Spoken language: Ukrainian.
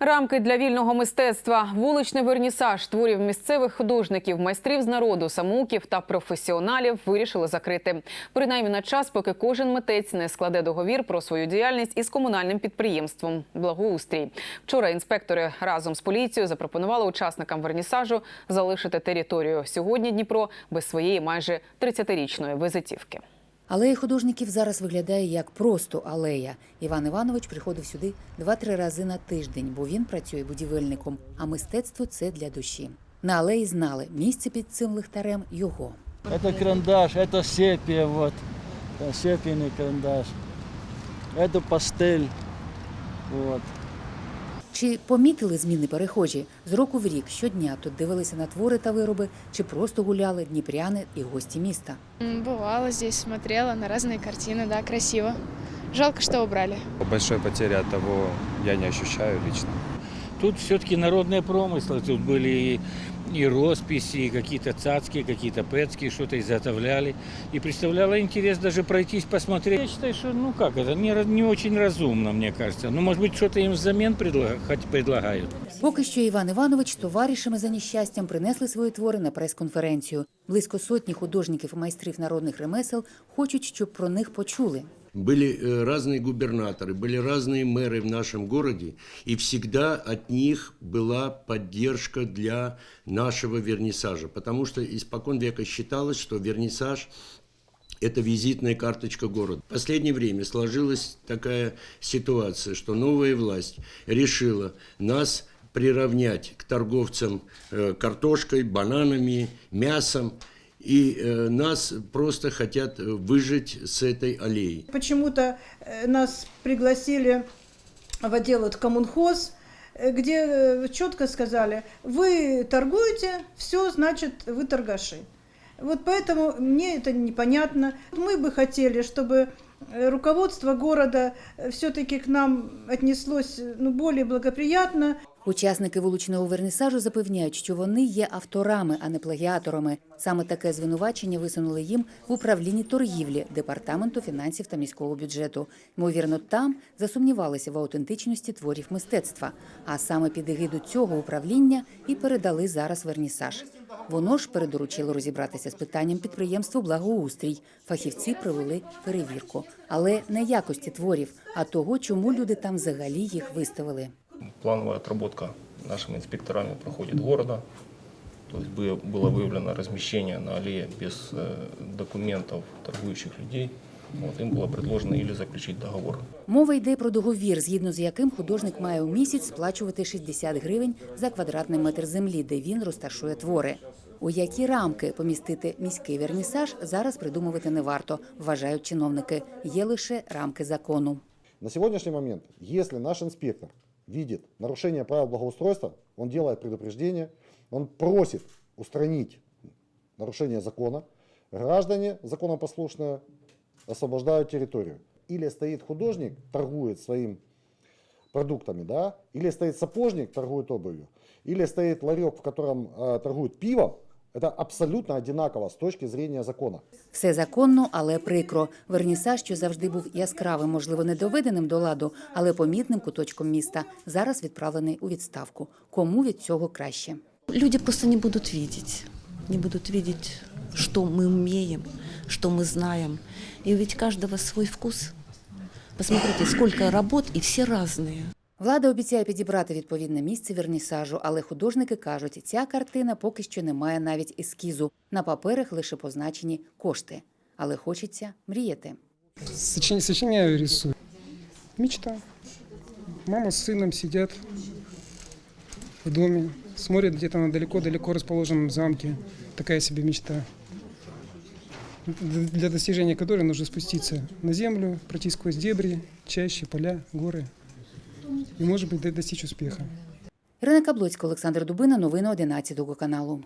Рамки для вільного мистецтва, вуличний вернісаж творів місцевих художників, майстрів з народу, самоуків та професіоналів вирішили закрити. Принаймні на час, поки кожен митець не складе договір про свою діяльність із комунальним підприємством Благоустрій. Вчора інспектори разом з поліцією запропонували учасникам вернісажу залишити територію. Сьогодні Дніпро без своєї майже 30-річної визитівки. Алея художників зараз виглядає як просто алея. Іван Іванович приходив сюди два-три рази на тиждень, бо він працює будівельником, а мистецтво це для душі. На алеї знали, місце під цим лихтарем його. Это карандаш, это сепия, вот. Да, сепийный карандаш. Это пастель. Вот. Чи помітили зміни перехожі? З року в рік щодня тут дивилися на твори та вироби, чи просто гуляли дніпряни і гості міста. М, Бывало здесь, смотрела на разные картины, да, красиво. Жалко, что убрали. Большой потери от того я не ощущаю лично. Тут все-таки народные промыслы, тут были и, и росписи, и какие-то цацкие, какие-то пецкие, что-то изготовляли. И представляло интерес даже пройтись, посмотреть. Я считаю, что, ну как это, не, раз- не очень разумно, мне кажется. Ну, может быть, что-то им взамен предлага- хоть предлагают. Поки що Іван Іванович з товаришами за нещастям принесли свої твори на прес-конференцію. Близько сотні художників і майстрів народних ремесел хочуть, щоб про них почули. Были э, разные губернаторы, были разные мэры в нашем городе, и всегда от них была поддержка для нашего вернисажа, потому что испокон века считалось, что вернисаж это визитная карточка города. В последнее время сложилась такая ситуация, что новая власть решила нас приравнять к торговцам э, картошкой, бананами, мясом, и э, нас просто хотят э, выжить с этой аллеи. Почему-то э, нас пригласили в отдел вот коммунхоз, э, где э, четко сказали, вы торгуете, все, значит, вы торгаши. Вот поэтому мне это непонятно. Мы бы хотели, чтобы э, руководство города все-таки к нам отнеслось э, ну, более благоприятно. Учасники вуличного вернісажу запевняють, що вони є авторами, а не плагіаторами. Саме таке звинувачення висунули їм в управлінні торгівлі департаменту фінансів та міського бюджету. Ймовірно, там засумнівалися в аутентичності творів мистецтва. А саме під егиду цього управління і передали зараз вернісаж. Воно ж передоручило розібратися з питанням підприємству Благоустрій. Фахівці провели перевірку, але не якості творів, а того, чому люди там взагалі їх виставили. Плановая отработка нашими инспекторами проходит города. То есть бы- было выявлено размещение на аллее без э, документов торгующих людей. Вот, им было предложено или заключить договор Мова йде про договір, згідно з яким художник має у місяць сплачувати 60 гривень за квадратний метр землі, де він розташує твори. У які рамки помістити міський вернісаж зараз придумувати не варто, вважають чиновники. Є лише рамки закону. На сегодняшний момент, если наш инспектор видит нарушение правил благоустройства, он делает предупреждение, он просит устранить нарушение закона, граждане законопослушные освобождают территорию. Или стоит художник, торгует своим продуктами, да, или стоит сапожник, торгует обувью, или стоит ларек, в котором э, торгуют пивом, это абсолютно одинаково с точки зрения закона. Все законно, але прикро. Вернісаж, що завжди був яскравим, можливо, не доведеним до ладу, але помітним куточком міста, зараз відправлений у відставку. Кому від цього краще? Люди просто не будут видеть, не будут видеть, что мы умеем, что мы знаем. И ведь у каждого свой вкус. Посмотрите, сколько работ, и все разные. Влада обіцяє підібрати відповідне місце вернісажу, але художники кажуть, ця картина поки що не має навіть ескізу. На паперах лише позначені кошти. Але хочеться мріяти. Сочиня- сочиняю, рисую. Мечта. Мама с сыном сидят в доме, смотрят где-то на далеко-далеко расположенном замке. Такая себе мечта. Для достижения которой нужно спуститься на землю, пройти сквозь дебри, чаще, поля, горы. И, может быть, достичь успеха. Ірина Каблоцька, Олександр Дубина, новини 11 каналу.